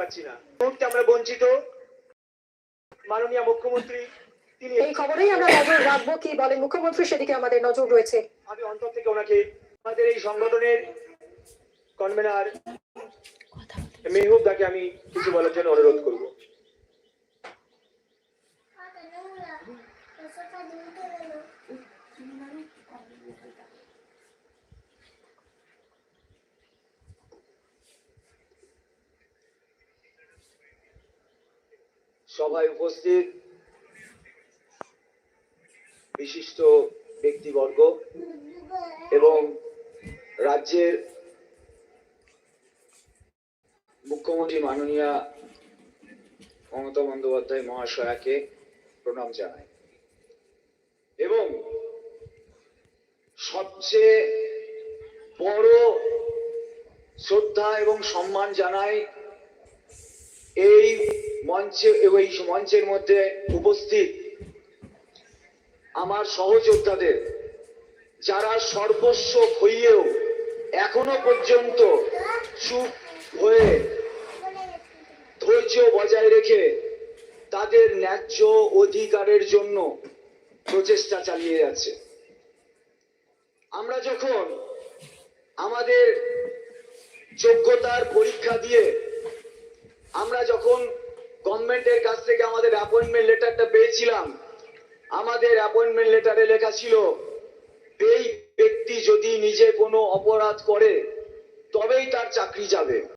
পাচ্ছি না। মুহূর্তে আমরা বঞ্চিত। মাননীয় মুখ্যমন্ত্রী তিনি এই খবরেই আমরা নজর রাখব কি বলেন মুখ্যমন্ত্রী সেদিকে আমাদের নজর রয়েছে। আমি অন্তর থেকে ওনাকে আমাদের এই সংগঠনের কনভেনার মেহবুব দাকে আমি কিছু বলার জন্য অনুরোধ করব। সভায় উপস্থিত বিশিষ্ট ব্যক্তিবর্গ এবং রাজ্যের মুখ্যমন্ত্রী মাননীয়া মমতা বন্দ্যোপাধ্যায় মহাশয়াকে প্রণাম জানাই। এবং সবচেয়ে বড় শ্রদ্ধা এবং সম্মান জানাই এই মঞ্চে, এই মঞ্চের মধ্যে উপস্থিত আমার সহযোদ্ধাদের, যারা সর্বস্ব হইয়েও এখনও পর্যন্ত চুপ হয়ে ধৈর্য বজায় রেখে তাদের ন্যায্য অধিকারের জন্য প্রচেষ্টা চালিয়ে যাচ্ছে। আমরা যখন আমাদের যোগ্যতার পরীক্ষা দিয়ে আমরা যখন গভর্নমেন্টের কাছ থেকে আমাদের অ্যাপয়েন্টমেন্ট লেটারটা পেয়েছিলাম, আমাদের অ্যাপয়েন্টমেন্ট লেটারে লেখা ছিল, এই ব্যক্তি যদি নিজে কোনো অপরাধ করে, তবেই তার চাকরি যাবে।